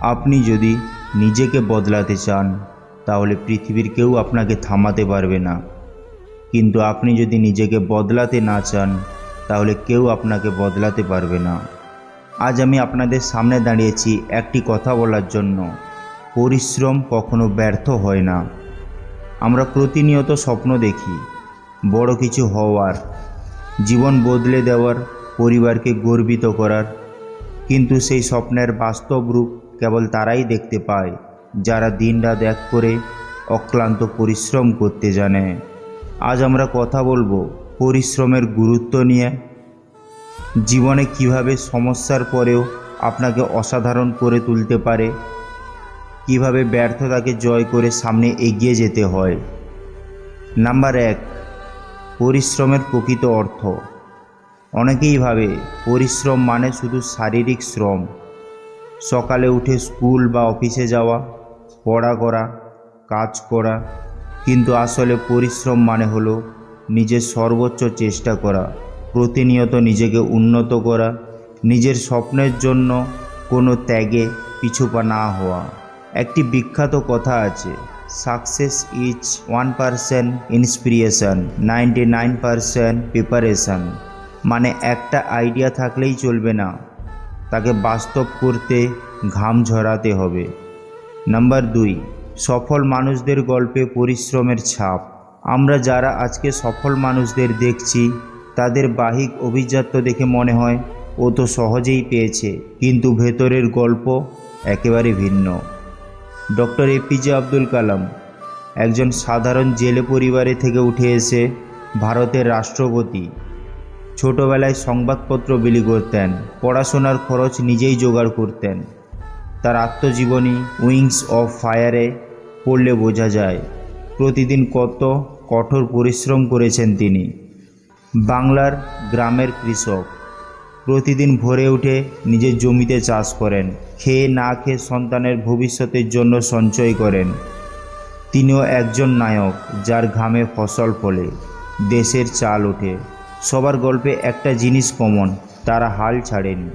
আপনি যদি নিজেকে বদলাতে চান, তাহলে পৃথিবীর কেউ আপনাকে থামাতে পারবে না। কিন্তু আপনি যদি নিজেকে বদলাতে না চান, তাহলে কেউ আপনাকে বদলাতে পারবে না। আজ আমি আপনাদের সামনে দাঁড়িয়েছি একটি কথা বলার জন্য। পরিশ্রম কখনো ব্যর্থ হয় না। আমরা প্রতিনিয়ত স্বপ্ন দেখি, বড় কিছু হওয়ার, জীবন বদলে দেওয়ার, পরিবারকে গর্বিত করার। কিন্তু সেই স্বপ্নের বাস্তব রূপ কেবল তারাই দেখতে পায়, যারা দিনরাত এক করে অক্লান্ত পরিশ্রম করতে জানে। আজ আমরা কথা বলব পরিশ্রমের গুরুত্ব নিয়ে। জীবনে কীভাবে সমস্যার পরেও আপনাকে অসাধারণ করে তুলতে পারে, কীভাবে ব্যর্থতাকে জয় করে সামনে এগিয়ে যেতে হয়। নাম্বার এক, পরিশ্রমের প্রকৃত অর্থ। অনেকেই ভাবে পরিশ্রম মানে শুধু শারীরিক শ্রম সকালে উঠে স্কুল বা অফিসে যাওয়া পড়া করা কাজ করা, কিন্তু আসলে পরিশ্রম মানে হলো নিজের সর্বোচ্চ চেষ্টা করা, প্রতিনিয়ত নিজেকে উন্নত করা, নিজের স্বপ্নের জন্য কোনো ত্যাগে পিছুপা না হওয়া। একটি বিখ্যাত কথা আছে success is one percent inspiration ninety nine percent preparation মানে একটা আইডিয়া থাকলেই চলবে না। তাকে বাস্তব করতে ঘাম ঝরাতে হবে। নাম্বার দুই, সফল মানুষদের গল্পে পরিশ্রমের ছাপ। আমরা যারা আজকে সফল মানুষদের দেখছি, তাদের বাহিক অভিজাত্য দেখে মনে হয়, ও তো সহজেই পেয়েছে, কিন্তু ভেতরের গল্প একেবারে ভিন্ন। ডক্টর এপিজে আব্দুল কালাম, একজন সাধারণ জেলে পরিবারে থেকে উঠে এসে ভারতের রাষ্ট্রপতি। ছোটবেলায় সংবাদপত্র বিলি করতেন, পড়াশোনার খরচ নিজেই জোগাড় করতেন। তার আত্মজীবনী উইংস অফ ফায়ারে পড়লে বোঝা যায়, প্রতিদিন কত কঠোর পরিশ্রম করেছেন তিনি। বাংলার গ্রামের কৃষক, প্রতিদিন ভোরে উঠে নিজের জমিতে চাষ করেন, খেয়ে না খেয়ে সন্তানের ভবিষ্যতের জন্য সঞ্চয় করেন। তিনিও একজন নায়ক, যার ঘামে ফসল ফলে, দেশের চাল ওঠে। সবার গল্পে একটা জিনিস কমন, তারা হাল ছাড়েনি।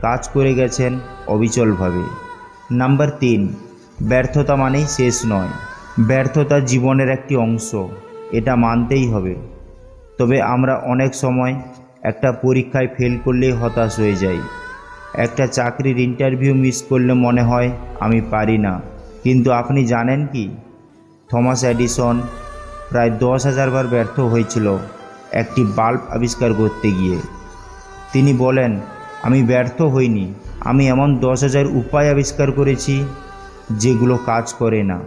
কাজ করে গেছেন অবিচলভাবে। নাম্বার তিন, ব্যর্থতা মানেই শেষ নয়। ব্যর্থতা জীবনের একটি অংশ, এটা মানতেই হবে। তবে আমরা অনেক সময় একটা পরীক্ষায় ফেল করলেই হতাশ হয়ে যাই। একটা চাকরির ইন্টারভিউ মিস করলে মনে হয় আমি পারি না। কিন্তু আপনি জানেন কি? থমাস এডিসন প্রায় দশ হাজার বার ব্যর্থ হয়েছিল। একটি বাল্ব আবিষ্কার করতে গিয়ে। তিনি বলেন, আমি ব্যর্থ হইনি। আমি এমন দশ হাজার উপায় আবিষ্কার করেছি যেগুলো কাজ করে না।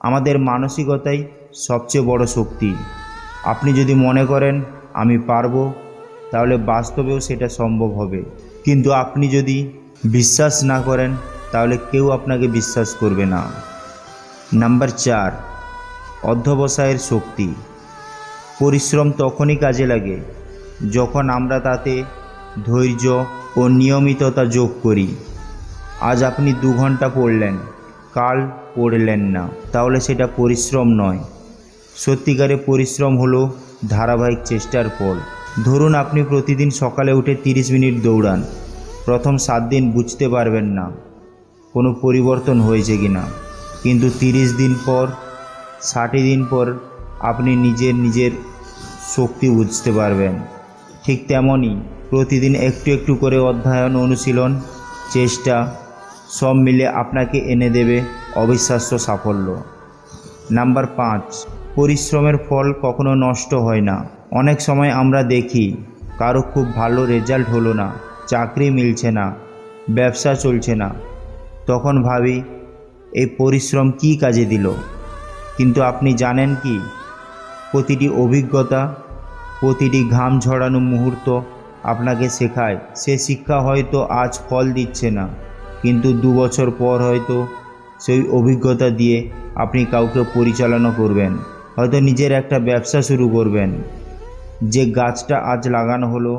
আমাদের মানসিকতাই সবচেয়ে বড় শক্তি। আপনি যদি মনে করেন, আমি পারব, তাহলে বাস্তবেও সেটা সম্ভব হবে। কিন্তু আপনি যদি বিশ্বাস না করেন, তাহলে কেউ আপনাকে বিশ্বাস করবে না। নাম্বার চার, অধ্যবসায়ের শক্তি। পরিশ্রম তখনই কাজে লাগে, যখন আমরা তাতে ধৈর্য ও নিয়মিততা যোগ করি। আজ আপনি দু ঘণ্টা পড়লেন, কাল পড়লেন না, তাহলে সেটা পরিশ্রম নয়। সত্যিকারে পরিশ্রম হলো ধারাবাহিক চেষ্টার ফল। ধরুন আপনি প্রতিদিন সকালে উঠে তিরিশ মিনিট দৌড়ান, প্রথম সাত দিন বুঝতে পারবেন না, কোনো পরিবর্তন হয়েছে কি না কিন্তু তিরিশ দিন পর, ষাট দিন পর আপনি নিজের নিজের শক্তি বুঝতে পারবেন। ঠিক তেমনই প্রতিদিন একটু একটু করে অধ্যয়ন, অনুশীলন, চেষ্টা সব মিলে আপনাকে এনে দেবে অবিশ্বাস্য সাফল্য। নাম্বার পাঁচ, পরিশ্রমের ফল কখনো নষ্ট হয় না। অনেক সময় আমরা দেখি কারও খুব ভালো রেজাল্ট হলো না, চাকরি মিলছে না, ব্যবসা চলছে না। তখন ভাবি, এই পরিশ্রম কি কাজে দিল? কিন্তু আপনি জানেন কি প্রতিটি অভিজ্ঞতা, প্রতিটি ঘাম ঝরানো মুহূর্ত আপনাকে শেখায়। সে শিক্ষা হয়তো আজ ফল দিচ্ছে না, কিন্তু দু বছর পর হয়তো সেই অভিজ্ঞতা দিয়ে আপনি কাউকে পরিচালনা করবেন, হয়তো নিজের একটা ব্যবসা শুরু করবেন। যে গাছটা আজ লাগানো হলো,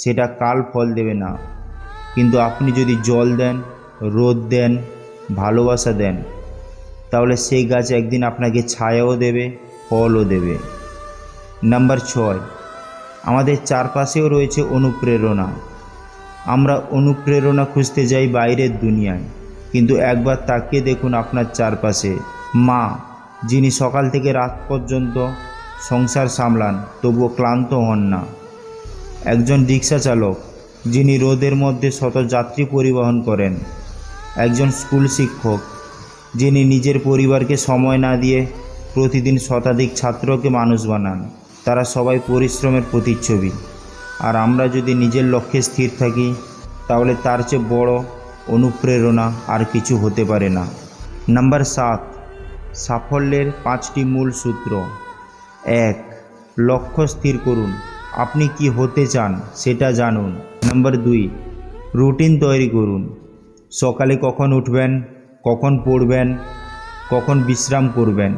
সেটা কাল ফল দেবে না। কিন্তু আপনি যদি জল দেন, রোদ দেন, ভালোবাসা দেন, তাহলে সেই গাছ একদিন আপনাকে ছায়াও দেবে, ফলও দেবে। নাম্বার ছয়, আমাদের চারপাশেও রয়েছে অনুপ্রেরণা। আমরা অনুপ্রেরণা খুঁজতে যাই বাইরের দুনিয়ায়, কিন্তু একবার তাকিয়ে দেখুন আপনার চারপাশে। মা, যিনি সকাল থেকে রাত পর্যন্ত সংসার সামলান, তবুও ক্লান্ত হন না। একজন রিক্সা চালক যিনি রোদের মধ্যে শত যাত্রী পরিবহন করেন। একজন স্কুল শিক্ষক, যিনি নিজের পরিবারকে সময় না দিয়ে প্রতিদিন শতাধিক ছাত্রকে মানুষ বানান। তারা সবাই পরিশ্রমের প্রতিচ্ছবি। আর আমরা যদি নিজের লক্ষ্যে স্থির থাকি, তাহলে তার চেয়ে বড় অনুপ্রেরণা আর কিছু হতে পারে না। নাম্বার সাত, সাফল্যের পাঁচটি মূল সূত্র। এক, লক্ষ্য স্থির করুন। আপনি কি হতে চান সেটা জানুন। নাম্বার দুই, রুটিন তৈরি করুন। সকালে কখন উঠবেন, কখন পড়বেন, কখন বিশ্রাম করবেন,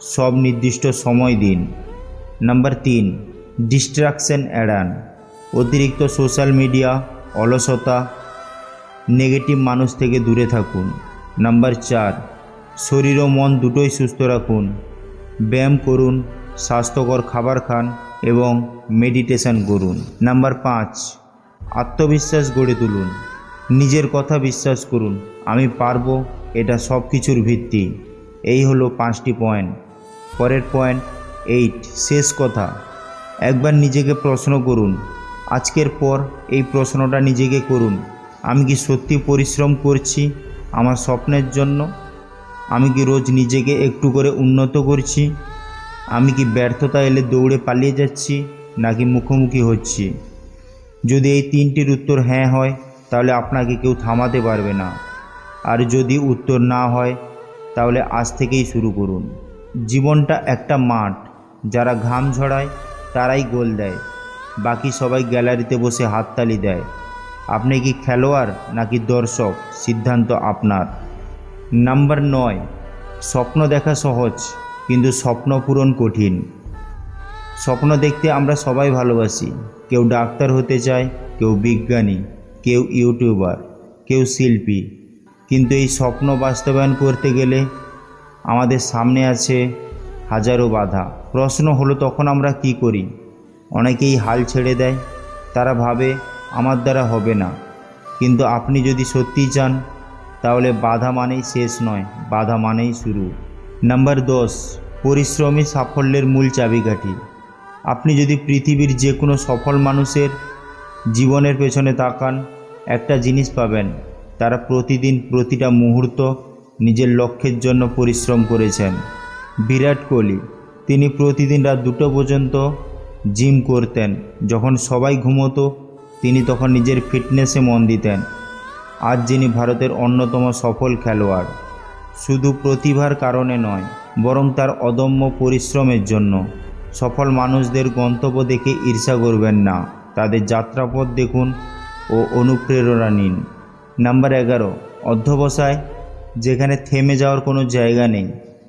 সব নির্দিষ্ট সময় দিন। নাম্বার তিন ডিস্ট্রাকশন এড়ান অতিরিক্ত সোশ্যাল মিডিয়া অলসতা নেগেটিভ মানুষ থেকে দূরে থাকুন। নাম্বার চার, শরীর ও মন দুটোই সুস্থ রাখুন। ব্যায়াম করুন, স্বাস্থ্যকর খাবার খান এবং মেডিটেশন করুন। নাম্বার পাঁচ, আত্মবিশ্বাস গড়ে তুলুন। নিজের কথা বিশ্বাস করুন, আমি পারব, এটা সব কিছুর ভিত্তি। এই হলো পাঁচটি পয়েন্ট পরের পয়েন্ট এইট, শেষ কথা। একবার নিজেকে প্রশ্ন করুন, আজকের পর এই প্রশ্নটা নিজেকে করুন। আমি কি সত্যি পরিশ্রম করছি আমার স্বপ্নের জন্য? আমি কি রোজ নিজেকে একটু করে উন্নত করছি? আমি কি ব্যর্থতা এলে দৌড়ে পালিয়ে যাচ্ছি নাকি মুখোমুখি হচ্ছি? যদি এই তিনটির উত্তর হ্যাঁ হয়, তাহলে আপনাকে কেউ থামাতে পারবে না। আর যদি উত্তর না হয়, তাহলে আজ থেকেই শুরু করুন। জীবনটা একটা মাঠ। যারা ঘাম ঝড়ায় তারাই গোল দেয়। বাকি সবাই গ্যালারিতে বসে হাততালি দেয়। আপনি কি খেলোয়াড় নাকি দর্শক? সিদ্ধান্ত আপনার। নাম্বার নয়, স্বপ্ন দেখা সহজ, কিন্তু স্বপ্ন পূরণ কঠিন। স্বপ্ন দেখতে আমরা সবাই ভালোবাসি। কেউ ডাক্তার হতে চায়, কেউ বিজ্ঞানী, কেউ ইউটিউবার, কেউ শিল্পী। কিন্তু এই স্বপ্ন বাস্তবায়ন করতে গেলে আমাদের সামনে আছে হাজারো বাধা। প্রশ্ন হলো, তখন আমরা কি করি? অনেকেই হাল ছেড়ে দেয়। তারা ভাবে, আমার দ্বারা হবে না। কিন্তু আপনি যদি সত্যিই চান, তাহলে বাধা মানেই শেষ নয়, বাধা মানেই শুরু। নাম্বার দশ, পরিশ্রমী সাফল্যের মূল চাবিকাঠি। আপনি যদি পৃথিবীর যে কোনো সফল মানুষের জীবনের পেছনে তাকান, একটা জিনিস পাবেন, তারা প্রতিদিন প্রতিটা মুহূর্ত নিজের লক্ষ্যের জন্য পরিশ্রম করেছেন। বিরাট কোহলি। তিনি প্রতিদিন রাত দুটো পর্যন্ত জিম করতেন। যখন সবাই ঘুমোতো, তিনি তখন নিজের ফিটনেসে মন দিতেন। আজ যিনি ভারতের অন্যতম সফল খেলোয়াড়, শুধু প্রতিভার কারণে নয়, বরং তার অদম্য পরিশ্রমের জন্য। সফল মানুষদের গন্তব্য দেখে ঈর্ষা করবেন না। তাদের যাত্রাপথ দেখুন ও অনুপ্রেরণা নিন। নাম্বার এগারো, অধ্যবসায়, যেখানে থেমে যাওয়ার কোনো জায়গা নেই।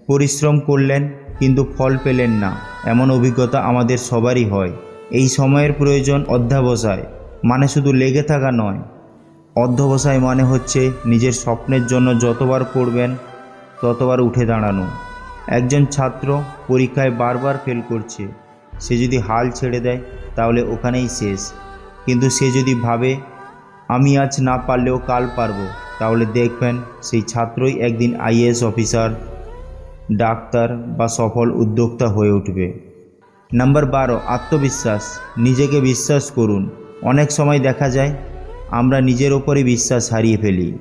পরিশ্রম করলেন, কিন্তু ফল পেলেন না। এমন অভিজ্ঞতা আমাদের সবারই হয়। এই সময়ের প্রয়োজন অধ্যাবসায় মানে শুধু লেগে থাকা নয়। অধ্যবসায় মানে হচ্ছে নিজের স্বপ্নের জন্য যতবার পড়বেন, ততবার উঠে দাঁড়ানো। একজন ছাত্র পরীক্ষায় বারবার ফেল করছে। সে যদি হাল ছেড়ে দেয়, তাহলে ওখানেই শেষ। কিন্তু সে যদি ভাবে, আমি আজ না পারলেও কাল পারব তাহলে দেখবেন সেই ছাত্রই একদিন আইএএস অফিসার ডাক্তার বা সফল উদ্যোক্তা হয়ে উঠবে। নাম্বার বারো, আত্মবিশ্বাস। নিজেকে বিশ্বাস করুন। অনেক সময় দেখা যায়, আমরা নিজের ওপরই বিশ্বাস হারিয়ে ফেলি।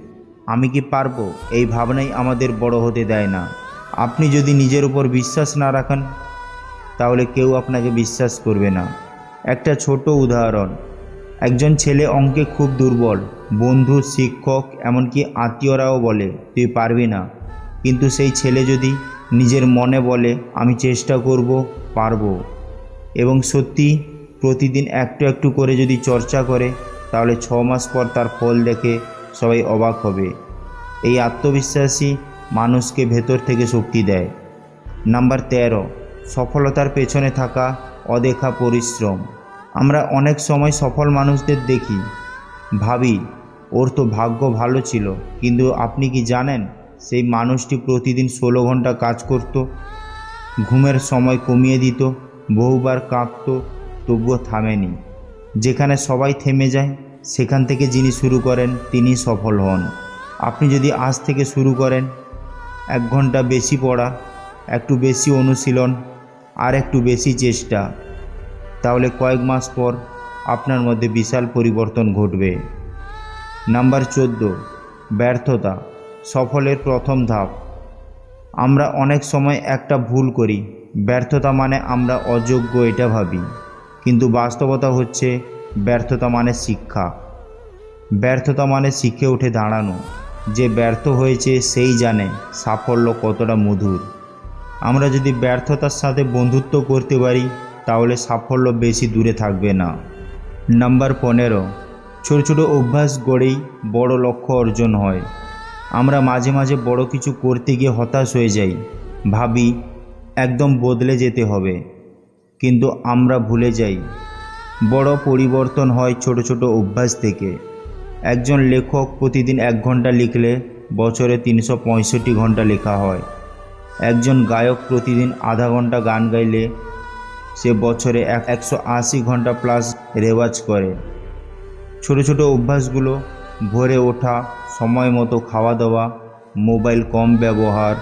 আমি কি পারব? এই ভাবনাই আমাদের বড় হতে দেয় না। আপনি যদি নিজের উপর বিশ্বাস না রাখেন, তাহলে কেউ আপনাকে বিশ্বাস করবে না। একটা ছোট উদাহরণ। একজন ছেলে অঙ্কে খুব দুর্বল। বন্ধু, শিক্ষক, এমনকি আত্মীয়রাও বলে, তুই পারবি না। কিন্তু সেই ছেলে যদি নিজের মনে বলে, আমি চেষ্টা করব, পারব। এবং সত্যি, প্রতিদিন একটু একটু করে যদি চর্চা করে, তাহলে ছ মাস পর তার ফল দেখে সবাই অবাক হবে। এই আত্মবিশ্বাসী মানুষকে ভেতর থেকে শক্তি দেয়। নাম্বার তেরো, সফলতার পেছনে থাকা অদেখা পরিশ্রম। আমরা অনেক সময় সফল মানুষদের দেখি। ভাবি, ওর তো ভাগ্য ভালো ছিল, কিন্তু আপনি কি জানেন? সেই মানুষটি প্রতিদিন ষোলো ঘণ্টা কাজ করত, ঘুমের সময় কমিয়ে দিত, বহুবার কাঁপত, তবুও থামেনি। যেখানে সবাই থেমে যায়, সেখান থেকে যিনি শুরু করেন, তিনি সফল হন। আপনি যদি আজ থেকে শুরু করেন, এক ঘণ্টা বেশি পড়া, একটু বেশি অনুশীলন, আর একটু বেশি চেষ্টা, তাহলে কয়েক মাস পর আপনার মধ্যে বিশাল পরিবর্তন ঘটবে। নাম্বার চোদ্দ, ব্যর্থতা। সফলের প্রথম ধাপ। আমরা অনেক সময় একটা ভুল করি। ব্যর্থতা মানে আমরা অযোগ্য এটা ভাবি। কিন্তু বাস্তবতা হচ্ছে ব্যর্থতা মানে শিক্ষা। ব্যর্থতা মানে শিখে উঠে দাঁড়ানো। যে ব্যর্থ হয়েছে সেই জানে সাফল্য কতটা মধুর। আমরা যদি ব্যর্থতার সাথে বন্ধুত্ব করতে পারি, তাহলে সাফল্য বেশি দূরে থাকবে না। নাম্বার পনেরো, ছোটো ছোটো অভ্যাস গড়েই বড় লক্ষ্য অর্জন হয়। আমরা মাঝে মাঝে বড় কিছু করতে গিয়ে হতাশ হয়ে যাই। ভাবি, একদম বদলে যেতে হবে। কিন্তু আমরা ভুলে যাই। বড় পরিবর্তন হয় ছোট ছোট অভ্যাস থেকে। একজন লেখক প্রতিদিন এক ঘণ্টা লিখলে বছরে তিনশো পঁয়ষট্টি ঘণ্টা লেখা হয়। একজন গায়ক প্রতিদিন আধা ঘণ্টা গান গাইলে সে বছরে এক একশো আশি ঘণ্টা প্লাস রেওয়াজ করে। ছোট ছোট অভ্যাসগুলো ভোরে ওঠা সময় মতো খাওয়া দাওয়া মোবাইল কম ব্যবহার,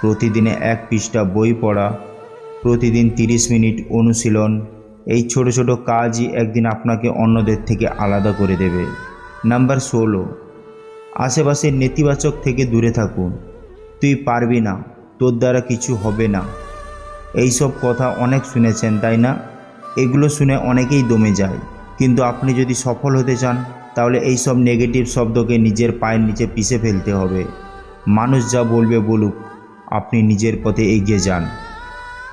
প্রতিদিনে এক পৃষ্ঠা বই পড়া, প্রতিদিন তিরিশ মিনিট অনুশীলন, এই ছোট ছোট কাজই একদিন আপনাকে অন্যদের থেকে আলাদা করে দেবে। নাম্বার ষোলো। আশেপাশের নেতিবাচক থেকে দূরে থাকুন। তুই পারবি না, তোর দ্বারা কিছু হবে না। এইসব কথা অনেক শুনেছেন, তাই না? এগুলো শুনে অনেকেই দমে যায়। কিন্তু আপনি যদি সফল হতে চান তাহলে এই সব নেগেটিভ শব্দকে নিজের পায়ের নিচে পিষে ফেলতে হবে। মানুষ যা বলবে বলুক, আপনি নিজের পথে এগিয়ে যান।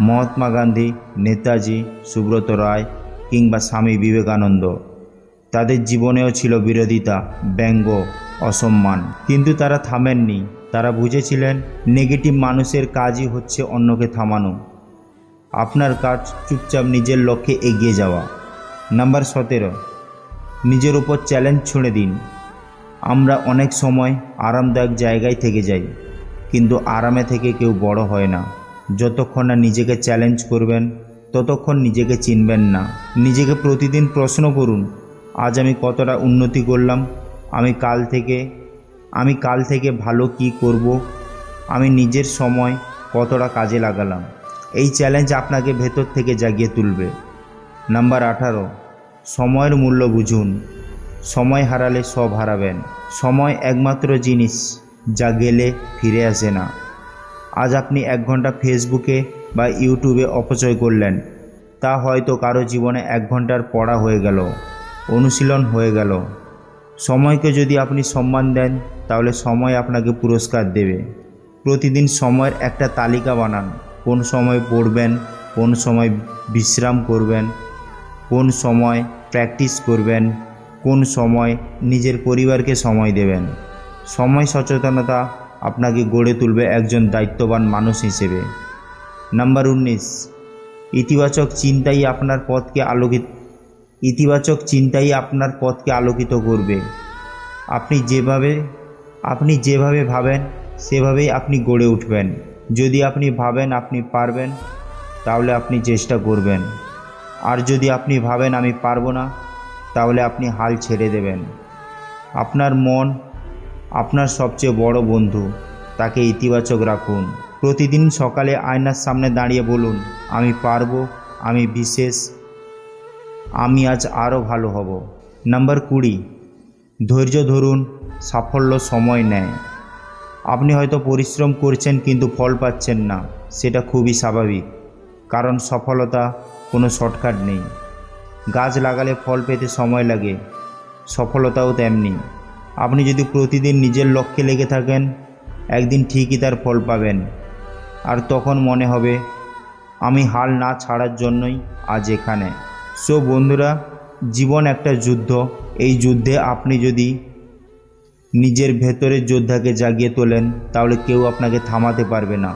মহাত্মা গান্ধী, নেতাজি, সুব্রত রায় কিংবা স্বামী বিবেকানন্দ, তাদের জীবনেও ছিল বিরোধিতা, ব্যঙ্গ, অসম্মান। কিন্তু তারা থামেননি। তারা বুঝেছিলেন নেগেটিভ মানুষের কাজই হচ্ছে অন্যকে থামানো। আপনার কাজ চুপচাপ নিজের লক্ষ্যে এগিয়ে যাওয়া। নাম্বার সতেরো। নিজের উপর চ্যালেঞ্জ ছুঁড়ে দিন। আমরা অনেক সময় আরামদায়ক জায়গায় থেকে যাই, কিন্তু আরামে থেকে কেউ বড় হয় না। যতক্ষণ না নিজেকে চ্যালেঞ্জ করবেন, ততক্ষণ নিজেকে চিনবেন না। নিজেকে প্রতিদিন প্রশ্ন করুন, আজ আমি কতটা উন্নতি করলাম? আমি কাল থেকে, আমি কাল থেকে ভালো কি করব? আমি নিজের সময় কতটা কাজে লাগালাম? এই চ্যালেঞ্জ আপনাকে ভেতর থেকে জাগিয়ে তুলবে। নাম্বার আঠারো সময়ের মূল্য বুঝুন। সময় হারালে সব হারাবেন। সময় একমাত্র জিনিস, যা গেলে ফিরে আসে না। আজ আপনি এক ঘণ্টা ফেসবুকে বা ইউটিউবে অপচয় করলেন। তা হয়তো কারও জীবনে এক ঘণ্টার পড়া হয়ে গেল, অনুশীলন হয়ে গেল। সময়কে যদি আপনি সম্মান দেন, তাহলে সময় আপনাকে পুরস্কার দেবে। প্রতিদিন সময়ের একটা তালিকা বানান। কোন সময় পড়বেন, কোন সময় বিশ্রাম করবেন, কোন সময় প্র্যাকটিস করবেন, কোন সময় নিজের পরিবারকে সময় দেবেন। সময় সচেতনতা আপনাকে গড়ে তুলবে একজন দায়িত্ববান মানুষ হিসেবে। নাম্বার উনিশ, ইতিবাচক চিন্তাই আপনার পথকে আলোকিত, ইতিবাচক চিন্তাই আপনার পথকে আলোকিত করবে। আপনি যেভাবে আপনি যেভাবে ভাবেন, সেভাবেই আপনি গড়ে উঠবেন। যদি আপনি ভাবেন আপনি পারবেন, তাহলে আপনি চেষ্টা করবেন। আর যদি আপনি ভাবেন আমি পারব না, তাহলে আপনি হাল ছেড়ে দেবেন। আপনার মন আপনার সবচেয়ে বড় বন্ধু, তাকে ইতিবাচক রাখুন। প্রতিদিন সকালে আয়নার সামনে দাঁড়িয়ে বলুন, আমি পারব, আমি বিশেষ, আমি আজ আরও ভালো হব। নাম্বার কুড়ি, ধৈর্য ধরুন, সাফল্য সময় নেয়। আপনি হয়তো পরিশ্রম করছেন কিন্তু ফল পাচ্ছেন না, সেটা খুবই স্বাভাবিক। কারণ সফলতা কোনো শর্টকাট নেই। গাছ লাগালে ফল পেতে সময় লাগে, সফলতাও তেমনি। আপনি যদি প্রতিদিন নিজের লক্ষ্যে লেগে থাকেন, একদিন ঠিকই তার ফল পাবেন। আর তখন মনে হবে, আমি হাল না ছাড়ার জন্যই আজ এখানে। সো বন্ধুরা, জীবন একটা যুদ্ধ। এই যুদ্ধে আপনি যদি নিজের ভেতরের যোদ্ধাকে জাগিয়ে তোলেন, তাহলে কেউ আপনাকে থামাতে পারবে না।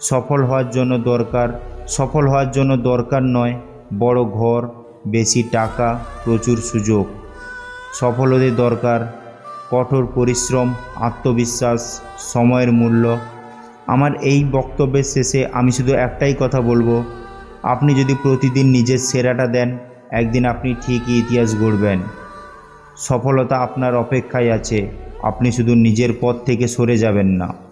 সফল হওয়ার জন্য দরকার সফল হওয়ার জন্য দরকার নয়, বড় ঘর, বেশি টাকা, প্রচুর সুযোগ। সফল হতে দরকার, কঠোর পরিশ্রম, আত্মবিশ্বাস, সময়ের মূল্য। আমার এই বক্তব্যের শেষে আমি শুধু একটাই কথা বলব, আপনি যদি প্রতিদিন নিজের সেরাটা দেন, একদিন আপনি ঠিকই ইতিহাস গড়বেন। সফলতা আপনার অপেক্ষায় আছে, আপনি শুধু নিজের পথ থেকে সরে যাবেন না।